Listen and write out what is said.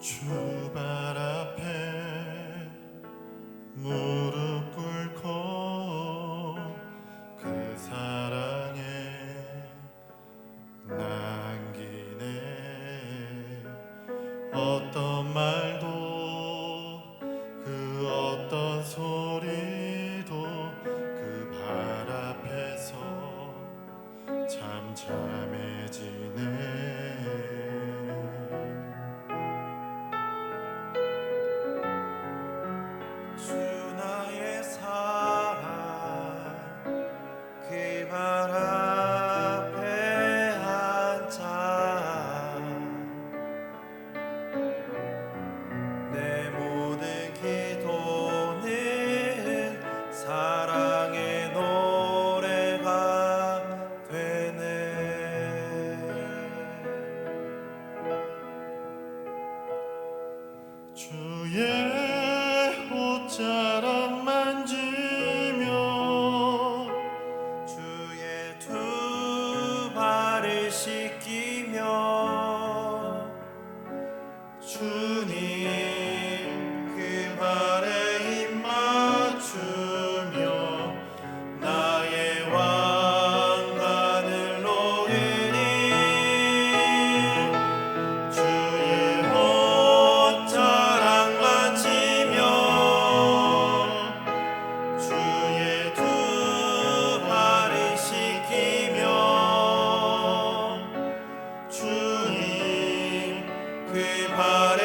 却 주의 옷자락 만지며 주의 두 발을 씻기며 Hare